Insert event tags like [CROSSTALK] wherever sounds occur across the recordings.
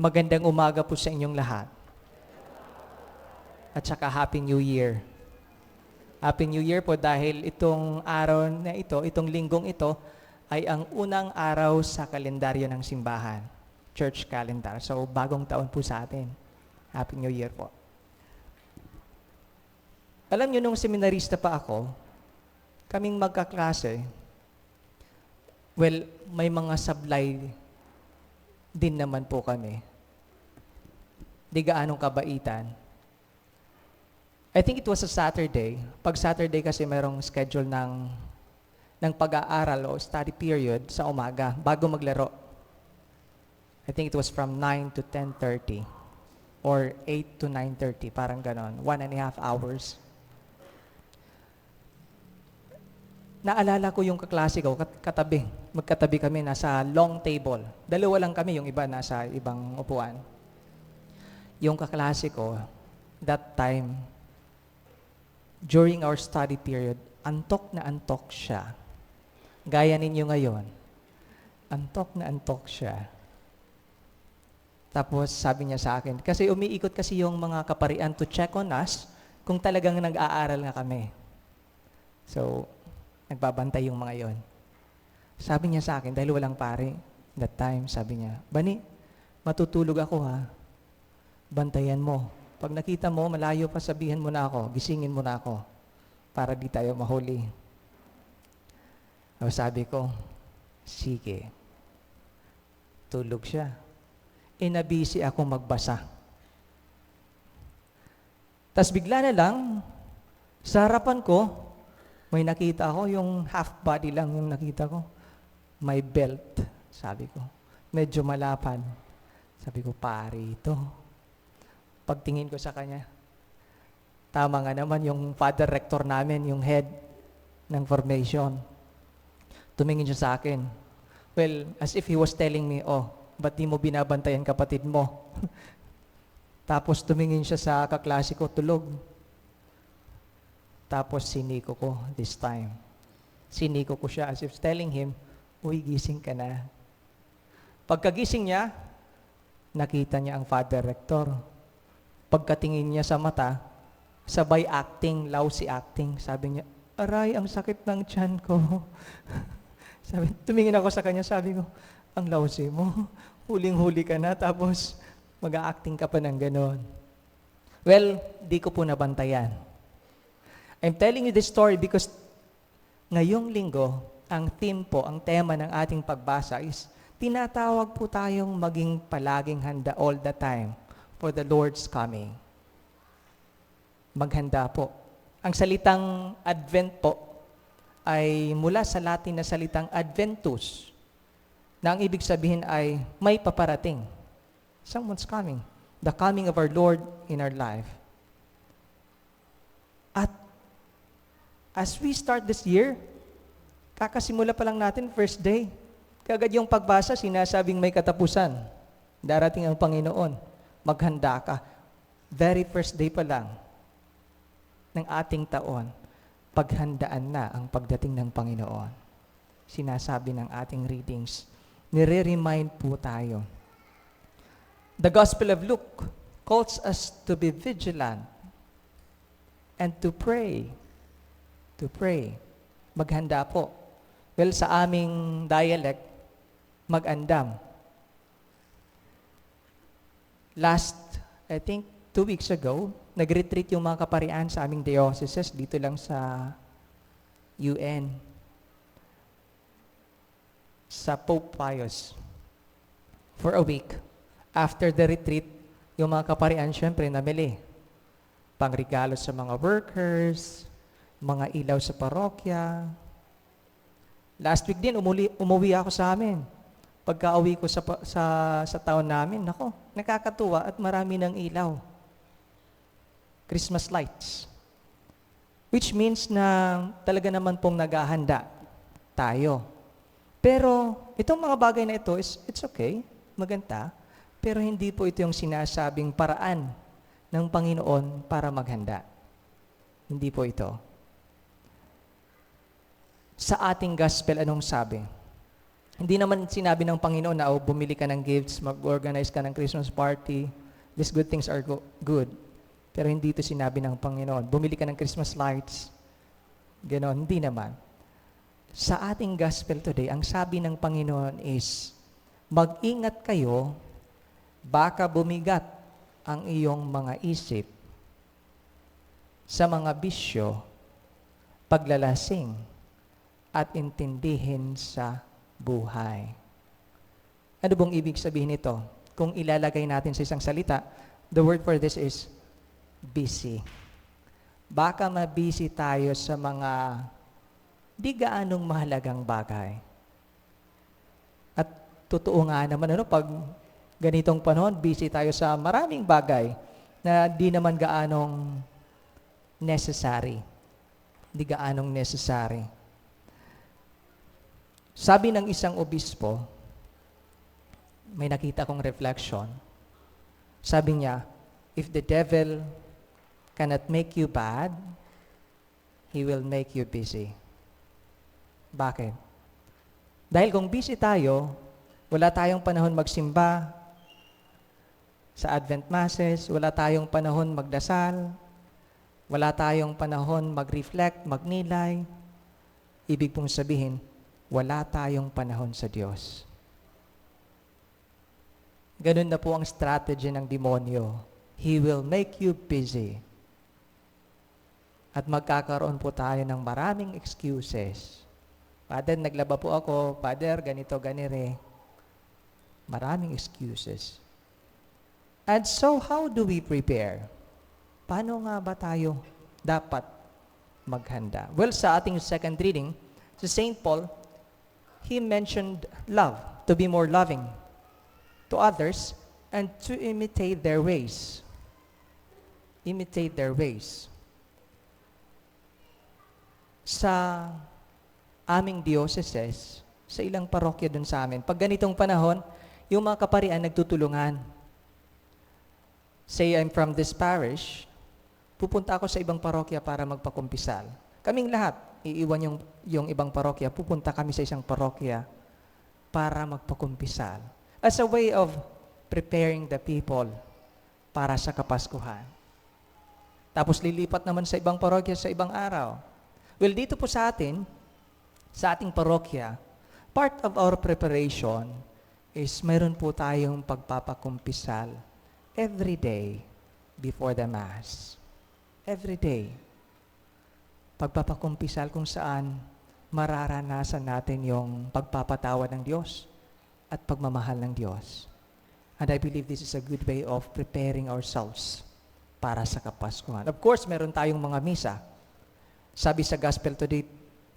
Magandang umaga po sa inyong lahat. At saka Happy New Year. Happy New Year po dahil itong araw na ito, itong linggong ito, ay ang unang araw sa kalendaryo ng simbahan. Church calendar. So, bagong taon po sa atin. Happy New Year po. Alam niyo, nung seminarista pa ako, kaming magkaklase, well, may mga sablay din naman po kami. Di gaanong kabaitan. I think it was a Saturday. Pag Saturday kasi merong schedule ng, ng pag-aaral o study period sa umaga bago maglaro. I think it was from 9 to 10.30 or 8 to 9.30, parang ganon. One and a half hours. Naalala ko yung kaklase ko, kat- katabi. Magkatabi kami, nasa long table. Dalawa lang kami, yung iba nasa ibang upuan. Yung kaklase ko, that time, during our study period, antok na antok siya. Gaya ninyo ngayon, antok na antok siya. Tapos sabi niya sa akin, kasi umiikot kasi yung mga kaparian to check on us kung talagang nag-aaral nga kami. So, nagbabantay yung mga yon. Sabi niya sa akin, dahil walang pare, that time, sabi niya, Bani, matutulog ako ha. Bantayan mo. Pag nakita mo, malayo pa sabihin mo na ako, gisingin mo na ako para di tayo mahuli. O sabi ko, sige. Tulog siya. Inabisi ako magbasa. Tapos bigla na lang, sa harapan ko, may nakita ako, yung half body lang yung nakita ko. May belt, sabi ko. Medyo malapad. Sabi ko, pare ito. Pagtingin ko sa kanya, tama nga naman yung father rector namin, yung head ng formation. Tumingin siya sa akin. Well, as if he was telling me, oh, ba't di mo binabantayan kapatid mo? [LAUGHS] Tapos tumingin siya sa kaklase ko, tulog. Tapos siniko ko this time. Siniko ko siya as if telling him, Uy, gising ka na. Pagkagising niya, nakita niya ang father rector. Pagkatingin niya sa mata, sabay acting, lousy acting. Sabi niya, aray, ang sakit ng tiyan ko. [LAUGHS] sabi, tumingin ako sa kanya, sabi ko, ang lousy mo. Huling-huli ka na, tapos mag-acting ka pa ng ganon. Well, di ko po nabantayan. I'm telling you this story because ngayong linggo, ang theme po, ang tema ng ating pagbasa is tinatawag po tayong maging palaging handa all the time for the Lord's coming. Maghanda po. Ang salitang Advent po ay mula sa Latin na salitang Adventus na ang ibig sabihin ay may paparating. Someone's coming. The coming of our Lord in our life. At as we start this year, kakasimula pa lang natin, first day. Kagad yung pagbasa, sinasabing may katapusan. Darating ang Panginoon. Maghanda ka. Very first day pa lang ng ating taon, paghandaan na ang pagdating ng Panginoon. Sinasabi ng ating readings. Nire-remind po tayo. The Gospel of Luke calls us to be vigilant and to pray. To pray. Maghanda po. Well, sa aming dialect, mag-andam. Last, I think, two weeks ago, nag-retreat yung mga kaparian sa aming dioceses dito lang sa UN. Sa Pope Pius. For a week. After the retreat, yung mga kaparian, syempre, namili. Pangregalo sa mga workers, mga ilaw sa parokya. Last week din, umuli, umuwi ako sa amin. Pagka-uwi ko sa, sa, sa town namin, nako, nakakatuwa at marami ng ilaw. Christmas lights. Which means na talaga naman pong naghahanda tayo. Pero itong mga bagay na ito, is, it's okay, maganda, pero hindi po ito yung sinasabing paraan ng Panginoon para maghanda. Hindi po ito. Sa ating gospel, anong sabi? Hindi naman sinabi ng Panginoon na oh, bumili ka ng gifts, mag-organize ka ng Christmas party. These good things are go- good. Pero hindi ito sinabi ng Panginoon. Bumili ka ng Christmas lights. Ganon, hindi naman. Sa ating gospel today, ang sabi ng Panginoon is, mag-ingat kayo, baka bumigat ang iyong mga isip sa mga bisyo, paglalasing, at intindihin sa buhay. Ano bang ibig sabihin nito? Kung ilalagay natin sa isang salita, the word for this is busy. Baka mabisi tayo sa mga di gaanong mahalagang bagay. At totoo nga naman, ano, pag ganitong panahon, busy tayo sa maraming bagay na di naman gaanong necessary. Di gaanong necessary. Sabi ng isang obispo, may nakita kong reflection. Sabi niya, if the devil cannot make you bad, he will make you busy. Bakit? Dahil kung busy tayo, wala tayong panahon magsimba sa Advent Masses, wala tayong panahon magdasal, wala tayong panahon mag-reflect, magnilay, ibig pong sabihin, wala tayong panahon sa Diyos. Ganun na po ang strategy ng demonyo. He will make you busy. At magkakaroon po tayo ng maraming excuses. Father, naglaba po ako. Father, ganito, ganire. Maraming excuses. And so, how do we prepare? Paano nga ba tayo dapat maghanda? Well, sa ating second reading, sa St. Paul, he mentioned love, to be more loving to others and to imitate their ways. Imitate their ways. Sa aming diocese, sa ilang parokya dun sa amin, pag ganitong panahon, yung mga kaparian nagtutulungan. Say I'm from this parish, pupunta ako sa ibang parokya para magpakumpisal. Kaming lahat, iiwan yung, yung ibang parokya, pupunta kami sa isang parokya para magpakumpisal. As a way of preparing the people para sa Kapaskuhan. Tapos lilipat naman sa ibang parokya sa ibang araw. Well, dito po sa atin, sa ating parokya, part of our preparation is mayroon po tayong pagpapakumpisal every day before the Mass. Every day. Pagpapakumpisal kung saan mararanasan natin yung pagpapatawa ng Diyos at pagmamahal ng Diyos. And I believe this is a good way of preparing ourselves para sa Kapaskuhan. Of course, meron tayong mga misa. Sabi sa Gospel today,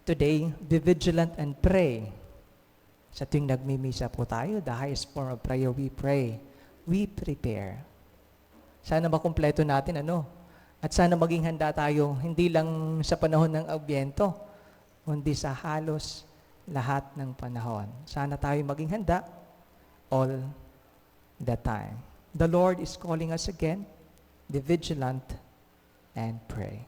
today, be vigilant and pray. Sa tuwing nagmimisa po tayo, the highest form of prayer, we pray. We prepare. Sana makumpleto natin ano. At sana maging handa tayo, hindi lang sa panahon ng Adbyento, kundi sa halos lahat ng panahon. Sana tayo maging handa all the time. The Lord is calling us again, be vigilant and pray.